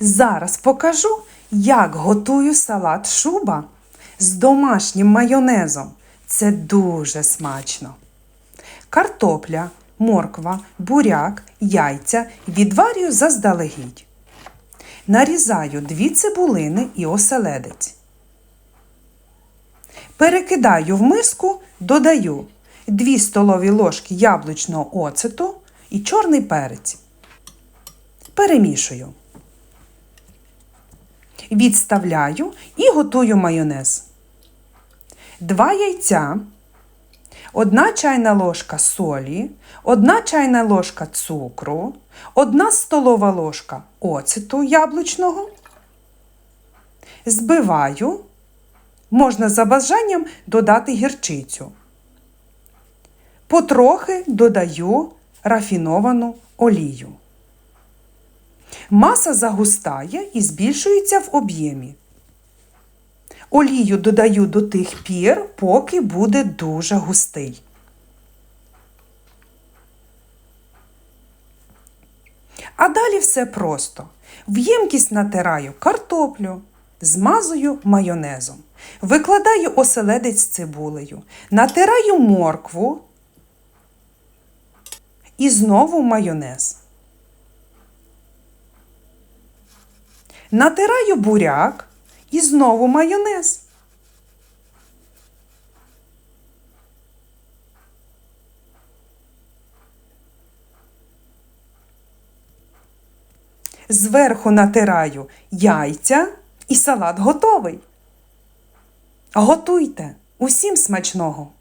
Зараз покажу, як готую салат шуба з домашнім майонезом. Це дуже смачно. Картопля, морква, буряк, яйця відварюю заздалегідь. Нарізаю дві цибулини і оселедець. Перекидаю в миску, додаю 2 столові ложки яблучного оцету і чорний перець. Перемішую. Відставляю і готую майонез. Два яйця, одна чайна ложка солі, одна чайна ложка цукру, одна столова ложка оцету яблучного. Збиваю. Можна за бажанням додати гірчицю. Потрохи додаю рафіновану олію. Маса загустає і збільшується в об'ємі. Олію додаю до тих пір, поки буде дуже густий. А далі все просто. В ємкість натираю картоплю, змазую майонезом, викладаю оселедець з цибулею, натираю моркву і знову майонез. Натираю буряк і знову майонез. Зверху натираю яйця і салат готовий. Готуйте! Усім смачного!